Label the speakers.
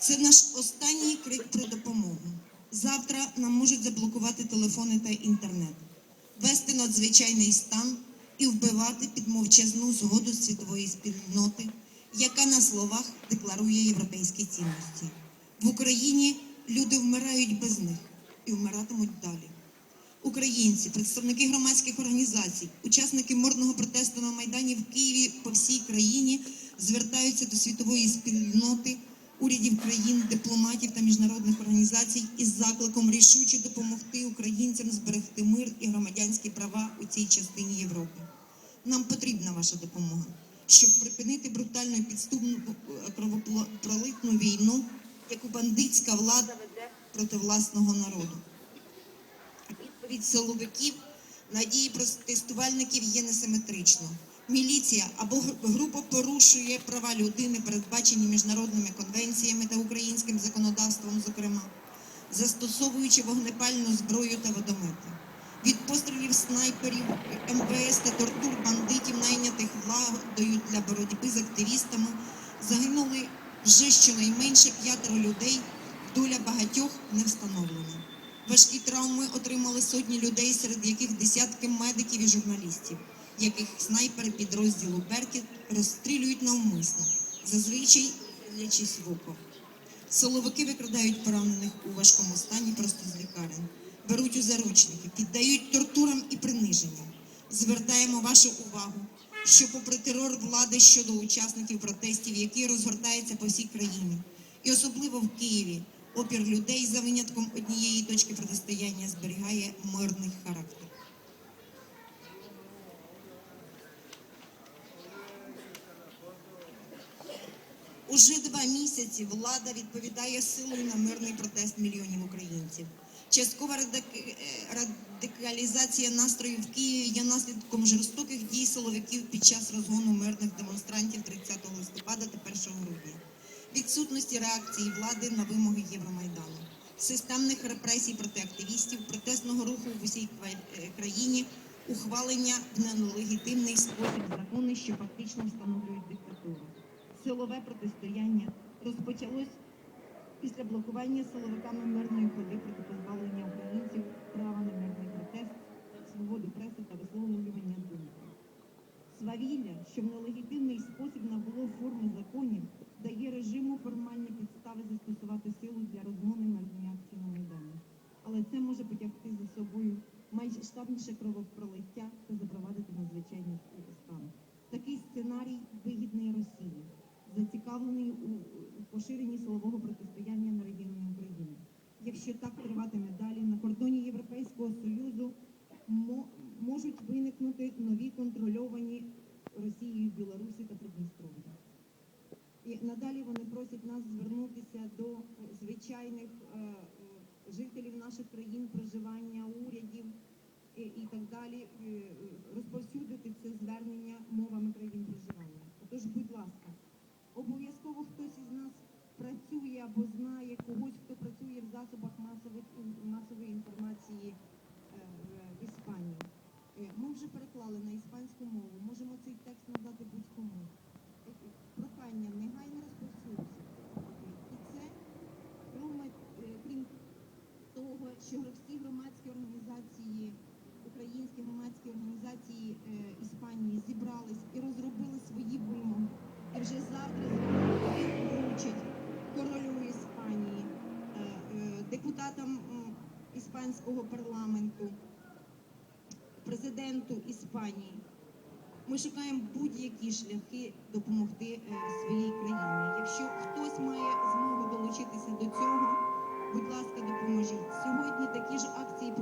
Speaker 1: Це наш останній крик про допомогу. Завтра нам можуть заблокувати телефони та інтернет, ввести надзвичайний стан і вбивати під мовчазну згоду світової спільноти, яка на словах декларує європейські цінності. В Україні люди вмирають без них і вмиратимуть далі. Українці, представники громадських організацій, учасники мирного протесту на Майдані в Києві по всій країні звертаються до світової спільноти, урядів країн, дипломатів та міжнародних організацій із закликом рішуче допомогти українцям зберегти мир і громадянські права у цій частині Європи. Нам потрібна ваша допомога, щоб припинити брутальну підступну е, кровопролитну війну, яку бандитська влада веде проти власного народу. Відповідь силовиків на дії протестувальників є несиметричною. Міліція або група порушує права людини, передбачені міжнародними конвенціями та українським законодавством, зокрема, застосовуючи вогнепальну зброю та водомети. Від пострілів снайперів, МВС та тортур бандитів, найнятих владою для боротьби з активістами, загинули вже щонайменше п'ятеро людей, доля багатьох не встановлена. Важкі травми отримали сотні людей, серед яких десятки медиків і журналістів, яких снайпери підрозділу Беркіт розстрілюють навмисно, зазвичай лячись в око. Силовики викрадають поранених у важкому стані просто з лікарень, беруть у заручники, піддають тортурам і приниженням. Звертаємо вашу увагу, що попри терор влади щодо учасників протестів, які розгортаються по всій країні, і особливо в Києві, опір людей за винятком однієї точки протистояння зберігає мирний характер. Уже два місяці влада відповідає силою на мирний протест мільйонів українців. Часткова е, радикалізація настроїв в Києві є наслідком жорстоких дій силовиків під час розгону мирних демонстрантів 30 листопада та 1 грудня, відсутності реакції влади на вимоги Євромайдану, системних репресій проти активістів, протестного руху в усій е, країні, ухвалення в нелегітимний спосіб закони, що фактично встановлюють диктатуру силове протистояння розпочалось після блокування силовиками мирної ходи проти позбавлення українців права на мирний протест, свободу преси та висловлювання думки. Свавілля, що в нелегітимний спосіб набуло форми законів, дає режиму формальні підстави застосувати силу для розгону мирної акції на Майдані. Але це може потягти за собою майштабніше кровопролиття зацікавлений у поширенні силового протистояння на регіоні України. Якщо так триватиме далі, на кордоні Європейського Союзу можуть виникнути нові контрольовані Росією Білорусі та Придністров'я. І надалі вони просять нас звернутися до звичайних е, е, жителів наших країн проживання, урядів і, і так далі, е, розповсюдити це звернення мовами країн проживання. Отож, будь ласка, обов'язково хтось із нас або знає когось, хто працює в засобах масових масової інформації е, в- в Іспанії. Е, Ми вже переклали на іспанську мову. Можемо цей текст надати будь-кому. Е, е, Прохання негайно розповсюдити. І це крім, е, того, що всі громадські організації, українські громадські організації е, Іспанії зібрались і розробили свої вимоги. І вже завтра вручать королю Іспанії, е, е, депутатам м, іспанського парламенту, президенту Іспанії. Ми шукаємо будь-які шляхи допомогти е, своїй країні. Якщо хтось має змогу долучитися до цього, будь ласка, допоможіть. Сьогодні такі ж акції